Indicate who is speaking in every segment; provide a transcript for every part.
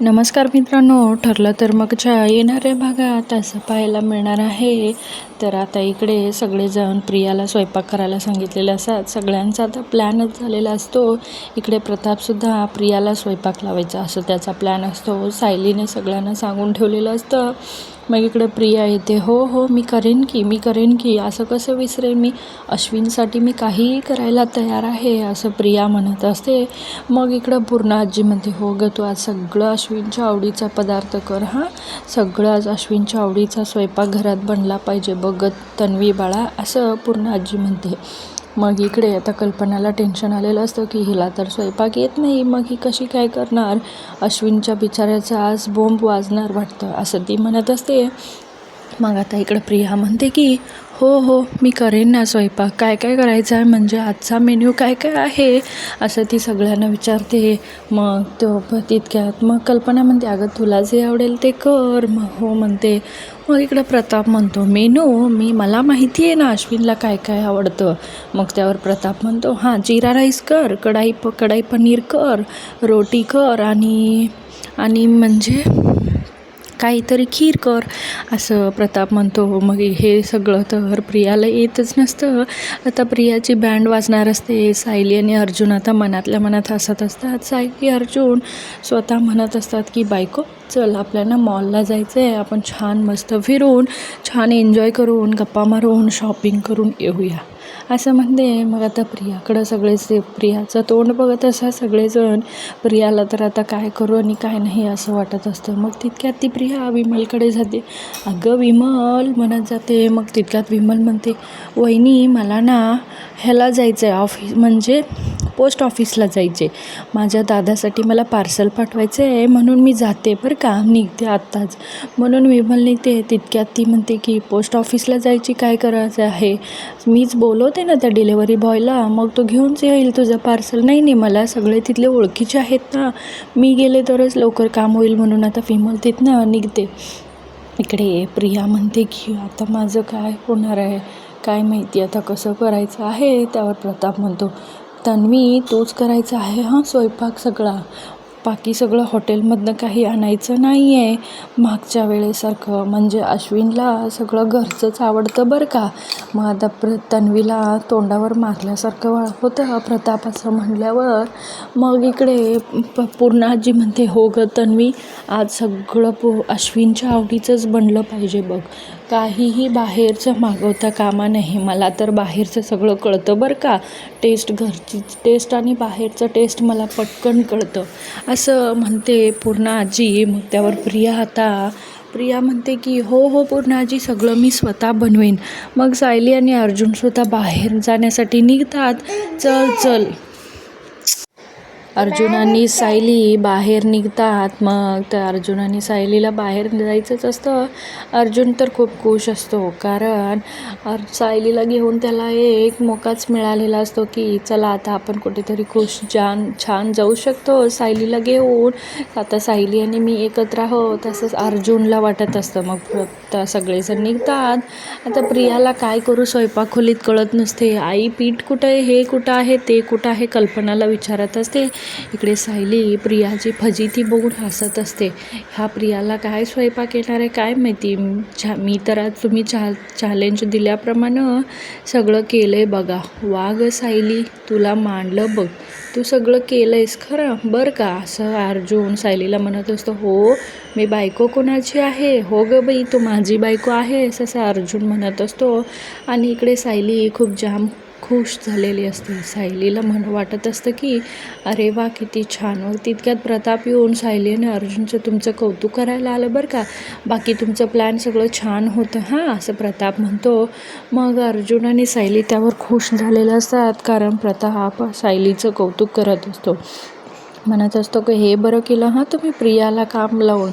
Speaker 1: नमस्कार मित्रांनो ठरलं तर मगच्या येणाऱ्या भागात असं पाहायला मिळणार आहे. तर आता इकडे सगळेजण प्रियाला स्वयंपाक करायला सांगितलेले असतात. सगळ्यांचा आता प्लॅनच झालेला असतो. इकडे प्रतापसुद्धा प्रियाला स्वयंपाक लावायचा असं त्याचा प्लॅन असतो. सायलीने सगळ्यांना सांगून ठेवलेलं असतं. मग इकडे प्रिया येते. हो हो मी करेन की मी करेन की. असं कसं विसरेन मी? अश्विनसाठी मी काहीही करायला तयार आहे असं प्रिया म्हणत असते. मग इकडं पूर्ण आजी म्हणते हो ग तू आज सगळं अश्विनच्या आवडीचा पदार्थ कर हां? सगळं आज अश्विनच्या आवडीचा स्वयंपाक घरात बनला पाहिजे बघत तन्वी बाळा असं पूर्ण आजी म्हणते. मग इकडे आता कल्पनाला टेन्शन आलेलं असतं की हिला तर स्वयंपाक येत नाही. मग ही कशी काय करणार? अश्विनच्या बिचाऱ्याचा आज बोंब वाजणार वाटतं असं ती म्हणत असते. मग आता इकडं प्रिया म्हणते की हो हो मी करेन ना स्वयंपाक. काय काय करायचं आहे? म्हणजे आजचा मेन्यू काय काय आहे? असं ती सगळ्यांना विचारते. मग तो तितक्यात मग कल्पना म्हणते अगं तुला जे आवडेल ते कर. मग हो म्हणते. मग इकडं प्रताप म्हणतो मेनू मी मला माहिती आहे ना अश्विनला काय काय आवडतं. मग त्यावर प्रताप म्हणतो हां जिरा राईस कर कढाई प कढाई पनीर कर रोटी कर आणि आणि म्हणजे काहीतरी खीर कर असं प्रताप म्हणतो. मग हे सगळं तर प्रियाला येतच नसतं. आता प्रियाची बँड वाजणार असते. सायली आणि अर्जुन आता मनातल्या मनात हसत असतात. सायली अर्जुन स्वतः म्हणत असतात की बायको चल आपल्याला मॉलला जायचं आहे आपण छान मस्त फिरून छान एन्जॉय करून गप्पा मारून शॉपिंग करून येऊया. असं म्हणते मग आता प्रियाकडं सगळेच प्रियाचं तोंड बघत असा सगळेजण प्रियाला तर आता काय करू आणि काय नाही असं वाटत असतं. मग तितक्यात ती प्रिया विमलकडे जाते. अगं विमल म्हणत जाते. मग तितक्यात विमल म्हणते वहिनी मला ना ह्याला जायचं आहे ऑफिस म्हणजे पोस्ट ऑफिसला जायचे. माझ्या दादासाठी मला पार्सल पाठवायचं आहे म्हणून मी जाते बरं का. निघते आत्ताच. म्हणून विमल निघते. तितक्यात ती म्हणते की पोस्ट ऑफिसला जायची काय करायचं आहे? मीच बोलवते ना त्या डिलेवरी बॉयला. मग तो घेऊनच येईल तुझं पार्सल. नाही नाही मला सगळे तिथले ओळखीचे आहेत ना. मी गेले तरच लवकर काम होईल म्हणून आता विमल तिथनं निघते. इकडे प्रिया म्हणते की आता माझं काय होणार आहे? काय माहिती आता कसं करायचं आहे? त्यावर प्रताप म्हणतो. तन्वी तोच करायचा आहे हां स्वयंपाक सगळा. बाकी सगळं हॉटेलमधनं काही आणायचं नाही आहे मागच्या वेळेसारखं म्हणजे अश्विनला सगळं घरचंच आवडतं बरं का. मग आता प्र तन्वीला तोंडावर मारल्यासारखं वा- होतं प्रताप असं म्हणल्यावर. मग इकडे प पूर्ण आजी म्हणते हो ग तन्वी आज सगळं पो अश्विनच्या आवडीचंच बनलं पाहिजे बघ. काहीही बाहेरचं मागवता कामा नाही मला तर बाहेरचं सगळं कळतं बरं का. टेस्ट घरची टेस्ट आणि बाहेरचं टेस्ट मला पटकन कळतं. असं म्हणते पूर्ण आजी. मग त्यावर प्रिया आता प्रिया म्हणते की हो हो पूर्ण आजी सगळं मी स्वतः बनवेन. मग सायली आणि अर्जुन स्वतः बाहेर जाण्यासाठी निघतात. चल चल. अर्जुन आणि सायली बाहेर निघतात. मग तर अर्जुन आणि सायलीला बाहेर जायचंच असतं. अर्जुन तर खूप खुश असतो. कारण अर सायलीला घेऊन त्याला एक मोकाच मिळालेला असतो की चला आता आपण कुठेतरी खुश छान छान जाऊ शकतो. सायलीला घेऊन आता सायली आणि मी एकत्र आहोत तसंच अर्जुनला वाटत असतं. मग आता सगळेजण निघतात. आता प्रियाला काय करू? स्वयंपाक खोलीत कळत नसते. आई पीठ कुठं आहे? हे कुठं आहे? ते कुठं आहे? कल्पनाला विचारत असते. इकडे सायली प्रियाची फजिती बघून हसत असते. ह्या प्रियाला काय स्वयंपाक येणार आहे काय माहिती? छा मी तर आज तुम्ही चा चॅलेंज दिल्याप्रमाणे सगळं केलं आहे बघा वाघ सायली तुला मांडलं बघ. तू सगळं केलं आहेस खरं बरं का? असं अर्जुन सायलीला म्हणत असतो. हो मी बायको कोणाची आहे? हो ग बाई तू माझी बायको आहेस असं अर्जुन म्हणत असतो. आणि इकडे सायली खूप जाम खुश झालेली असते. सायलीला म्हण वाटत असतं की अरे वा किती छान. मग तितक्यात प्रताप येऊन सायली आणि अर्जुनचं तुमचं कौतुक करायला आलं बरं का? बाकी तुमचं प्लॅन सगळं छान होतं हां असं प्रताप म्हणतो. मग अर्जुन आणि सायली त्यावर खुश झालेले असतात कारण प्रताप सायलीचं कौतुक करत असतो. म्हणत असतो की हे बरं केलं हां तुम्ही प्रियाला काम लावून.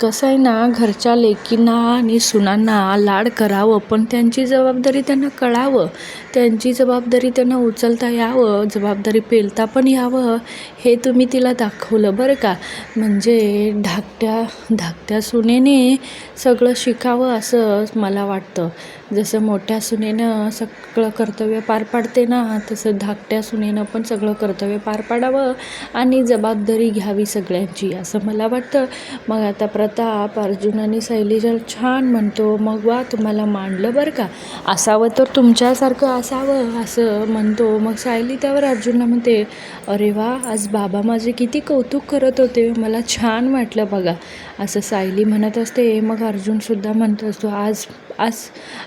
Speaker 1: कसं आहे ना घरच्या लेकींना आणि सुनांना लाड करावं पण त्यांची जबाबदारी त्यांना कळावं. त्यांची जबाबदारी त्यांना उचलता यावं जबाबदारी पेलता पण यावं हे तुम्ही तिला दाखवलं बरं का. म्हणजे धाकट्या धाकट्या सुनेने सगळं शिकावं असं मला वाटतं. जसं मोठ्या सुनेनं सगळं कर्तव्य पार पाडते ना तसं धाकट्या सुनेनं पण सगळं कर्तव्य पार पाडावं आणि जबाबदारी घ्यावी सगळ्यांची असं मला वाटतं. मग आता प्रताप अर्जुन आणि शैलीजा छान म्हणतो मग वा तुम्हाला मांडलं बरं का? असावं तर तुमच्यासारखं असावं असं म्हणतो. मग सायली त्यावर अर्जुनला म्हणते अरे वा आज बाबा माझे किती कौतुक करत होते मला छान वाटलं बघा. असं सायली म्हणत असते मग अर्जुनसुद्धा म्हणत असतो आज आज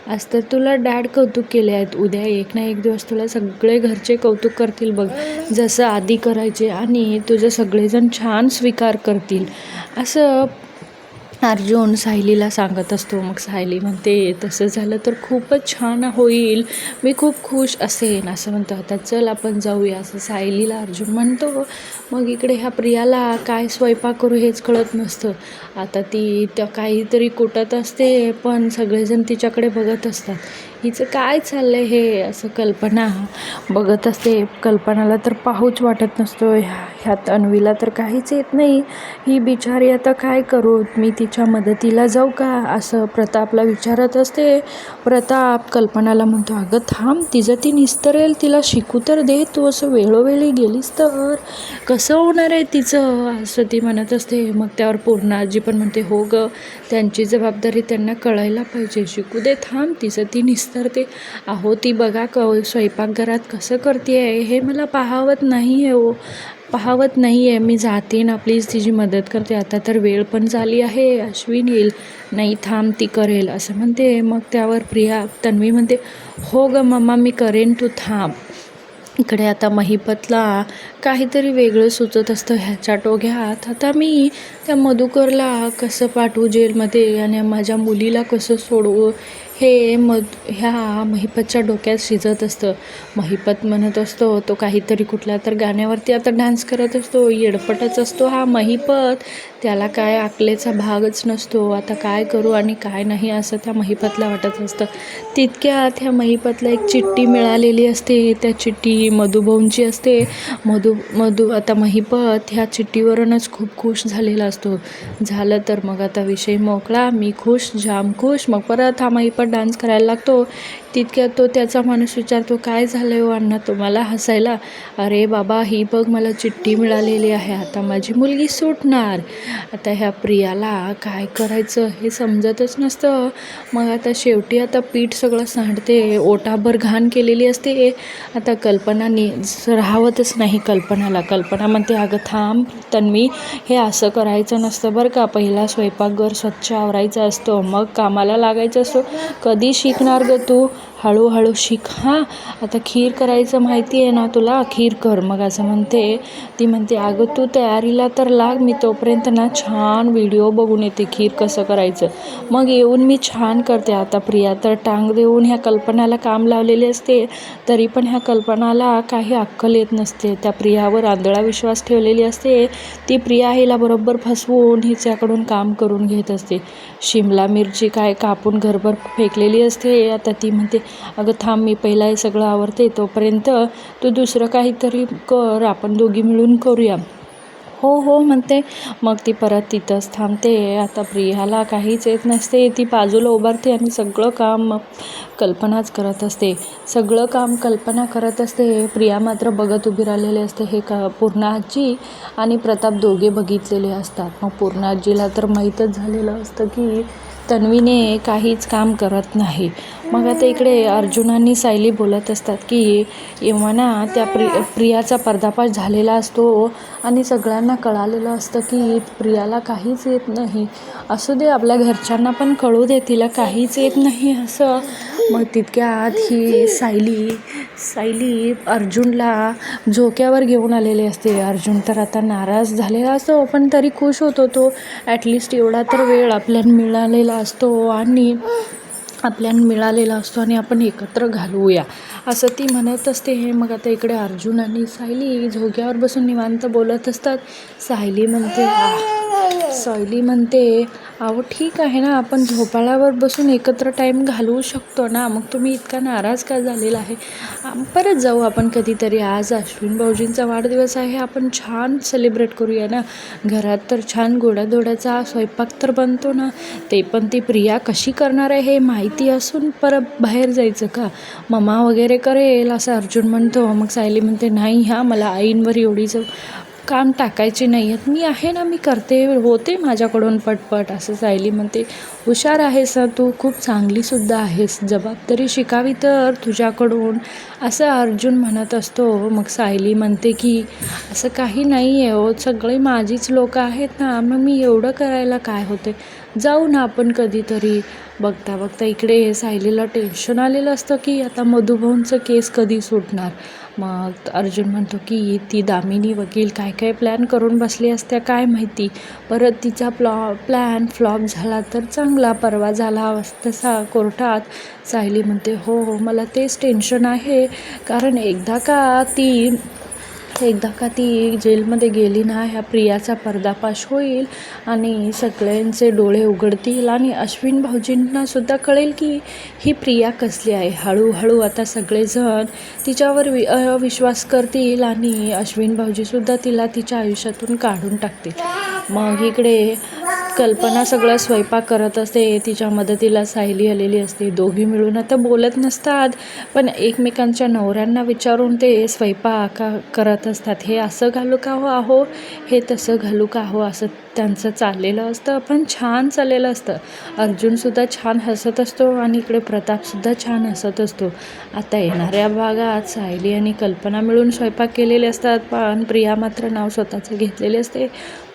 Speaker 1: आज तर तुला डॅड कौतुक केले आहेत. उद्या एक ना एक दिवस तुला सगळे घरचे कौतुक करतील बघ. जसं आधी करायचे आणि तुझं सगळेजण छान स्वीकार करतील. असं अर्जुन सायलीला सांगत असतो मग सायली म्हणते तसं झालं तर खूपच छान होईल. मी खूप खुश असेन. असं म्हणतो आता चल आपण जाऊया. असं सायलीला अर्जुन म्हणतो मग इकडे ह्या प्रियाला काय स्वयंपाक करू हेच कळत नसतं. आता ती त्या काहीतरी कुटत असते पण सगळेजण तिच्याकडे बघत असतात. हिचं काय चाललं आहे हे असं कल्पना बघत असते. कल्पनाला तर पाहूच वाटत नसतो. ह्या ह्यात अन्वीला तर काहीच येत नाही. ही बिचारी आता काय करू? मी तिच्या मदतीला जाऊ का? असं प्रतापला विचारत असते. प्रताप कल्पनाला म्हणतो अगं थांब तिचं ती निस्तरेल. तिला शिकू तर दे. तू असं वेळोवेळी गेलीस तर. कसं होणार आहे तिचं? असं ती म्हणत असते. मग त्यावर पूर्णाजी पण म्हणते हो ग. त्यांची जबाबदारी त्यांना कळायला पाहिजे. शिकू दे थांब. तिचं ती करते अहो ती बघा क स्वयंपाकघरात कसं करते आहे हे मला पाहावत नाही आहे हो. पाहावत नाही आहे मी जाते ना प्लीज तिची मदत करते. आता तर वेळ पण झाली आहे. अश्विन येईल. नाही थांब ती करेल. असं म्हणते. मग त्यावर प्रिया तन्वी म्हणते हो ग मम्मा मी करेन. तू थांब. इकडे आता महिपतला काहीतरी वेगळं सुचत असतं. ह्याच्या टोघ्यात आता मी त्या मधुकरला कसं पाठवू जेलमध्ये? आणि माझ्या मुलीला कसं सोडवू? हे मध ह्या महिपतच्या डोक्यात शिजत असतं. महिपत म्हणत असतो तो काहीतरी कुठल्या तर गाण्यावरती आता डान्स करत असतो येडपटच असतो हा महिपत. त्याला काय आकलेचा भागच नसतो आता काय करू आणि काय नाही असं त्या महिपतला वाटत असतं. तितक्यात ह्या महिपतला एक चिठ्ठी मिळालेली असते त्या चिठ्ठी मधुभाऊंची असते. मधु मधु आता महिपत ह्या चिठ्ठीवरूनच खूप खुश झालेला असतो. झालं तर मग आता विषय मोकळा मी खुश जाम खुश मग परत हा महिपत डान्स करायला लागतो. तितक्यात तो त्याचा माणूस विचारतो काय झालं आहे हो अण्णा तुम्हाला हसायला? अरे बाबा ही बघ मला चिठ्ठी मिळालेली आहे. आता माझी मुलगी सुटणार. आता ह्या प्रियाला काय करायचं हे समजतच नसतं. मग आता शेवटी आता पीठ सगळं सांडते. ओटाभर घाण केलेली असते. आता कल्पनाने राहावतच नाही कल्पनाला. कल्पना म्हणते अगं थांब तन्वी हे असं करायचं नसतं बरं का. पहिला स्वयंपाकघर स्वच्छ आवरायचा असतो. मग कामाला लागायचं असतो. कधी शिकणार ग तू? हळूहळू शिक. हां आता खीर करायचं माहिती आहे ना तुला? खीर कर. मग असं म्हणते. ती म्हणते अगं तू तयारीला तर लाग. मी तोपर्यंत ना छान व्हिडिओ बघून येते खीर कसं करायचं. मग येऊन मी छान करते. आता प्रिया तर टांग देऊन ह्या कल्पनाला काम लावलेले असते तरी पण ह्या कल्पनाला काही अक्कल येत नसते. त्या प्रियावर आंधळा विश्वास ठेवलेली असते. ती प्रिया हिला बरोबर फसवून हिच्याकडून काम करून घेत असते. शिमला मिरची काय कापून घरभर फेकलेली असते? आता ती म्हणते अगं थांब मी पहिला हे सगळं आवडते तोपर्यंत तू दुसरं काहीतरी कर आपण दोघी मिळून करूया. हो हो म्हणते. मग ती परत तिथंच थांबते. आता प्रियाला काहीच येत नसते. ती बाजूला उभारते आणि सगळं काम कल्पनाच करत असते. सगळं काम कल्पना करत असते. प्रिया मात्र बघत उभी राहिलेली असते. हे का पूर्णाजी आणि प्रताप दोघे बघितलेले असतात. मग पूर्णाजीला तर माहीतच झालेलं असतं की तन्वीने काहीच काम करत नाही. मग आता इकडे अर्जुन आणि सायली बोलत असतात की येव्हाना त्या प्रि प्रियाचा पर्दाफाश झालेला असतो आणि सगळ्यांना कळालेलं असतं की प्रियाला काहीच येत नाही. असू दे आपल्या घरच्यांना पण कळू दे तिला काहीच येत नाही असं मग तितक्यात ही सायली सायली अर्जुनला झोक्यावर घेऊन आलेली असते. अर्जुन तर आता नाराज झालेला असतो पण तरी खुश होतो तो. ॲटलिस्ट एवढा तर वेळ आपल्याला मिळालेला असतो आणि आपल्याला मिळालेला असतो आणि आपण एकत्र घालवूया. असं ती म्हणत असते. हे मग आता इकडे अर्जुन आणि सायली झोक्यावर बसून निवांत बोलत असतात. सायली म्हणते सायली म्हणते अहो ठीक आहे ना आपण झोपाळ्यावर बसून एकत्र टाईम घालवू शकतो ना मग तुम्ही इतका नाराज का झालेला आहे? परत जाऊ आपण कधीतरी. आज अश्विन भाऊजींचा वाढदिवस आहे आपण छान सेलिब्रेट करूया ना. घरात तर छान गोड्याधोड्याचा स्वयंपाक तर बनतो ना. ते पण ती प्रिया कशी करणार आहे हे माहिती असून परत बाहेर जायचं का? ममा वगैरे करेल असं अर्जुन म्हणतो. मग सायली म्हणते नाही ह्या मला आईंवर एवढी ज काम टाकायचे नाही आहेत मी आहे ना मी करते होते माझ्याकडून पटपट असं सायली म्हणते. हुशार आहेस तू खूप चांगलीसुद्धा आहेस. जबाबदारी शिकावी तर तुझ्याकडून असं अर्जुन म्हणत असतो. मग सायली म्हणते की असं काही नाही आहे हो सगळे माझीच लोकं आहेत ना मग मी एवढं करायला काय होते? जाऊ ना आपण कधीतरी बघता बघता इकडे सायलीला टेन्शन आलेलं असतं की आता मधुभाऊंचं केस कधी सुटणार? मग अर्जुन म्हणतो की ती दामिनी वकील काय काय प्लॅन करून बसली असत्या काय माहिती? परत तिचा प्लॉ प्लॅन फ्लॉप झाला तर चांगला परवा झाला तसा कोर्टात. सायली म्हणते हो हो मला तेच टेन्शन आहे. कारण एकदा का ती एकदा का ती जेलमध्ये गेली ना ह्या प्रियाचा पर्दाफाश होईल आणि सगळ्यांचे डोळे उघडतील आणि अश्विन भाऊजींना सुद्धा कळेल की ही प्रिया कसली आहे. हळूहळू आता सगळेजण तिच्यावर वि विश्वास करतील आणि अश्विन भाऊजीसुद्धा तिला तिच्या आयुष्यातून काढून टाकतील. मग इकडे कल्पना सगळा स्वयंपाक करत असते तिच्या मदतीला सायली आलेली असते दोघी मिळून आता बोलत नसतात. पण एकमेकांच्या नवऱ्यांना विचारून ते स्वयंपाक करत असतात. हे असं घालू का हो? आहो हे तसं घालू का हो? असं त्यांचं चाललेलं असतं. पण छान चाललेलं असतं. अर्जुनसुद्धा छान हसत असतो आणि इकडे प्रतापसुद्धा छान हसत असतो. आता येणाऱ्या भागात सायली आणि कल्पना मिळून स्वयंपाक केलेले असतात पण प्रिया मात्र नाव स्वतःचं घेतलेले असते.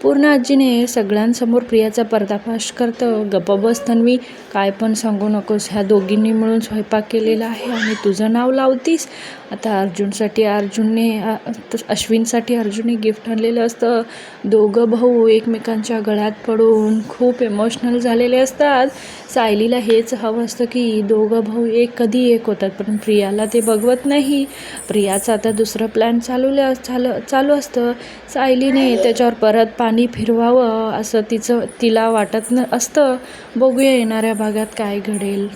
Speaker 1: पूर्ण आजीने सगळ्यांसमोर प्रियाचा पर्दाफाश करतं. गप्प बस तन्वी काय पण सांगू नकोस. ह्या दोघींनी मिळून स्वयंपाक केलेला आहे आणि तुझं नाव लावतीस. आता अर्जुनसाठी अर्जुनने त- अश्विनसाठी अर्जुनने गिफ्ट आणलेलं असतं. दोघं भाऊ एकमेकांच्या गळ्यात पडून खूप इमोशनल झालेले असतात. सायलीला हेच हवं असतं की दोघं भाऊ एक कधी एक होतात पण प्रियाला ते बघवत नाही. प्रियाचं आता दुसरं प्लॅन चालू चालू चालू असतं. सायलीने त्याच्यावर परत पाणी फिरवावं असं तिचं तिला वाटत न असतं. बघूया येणाऱ्या भागात काय घडेल.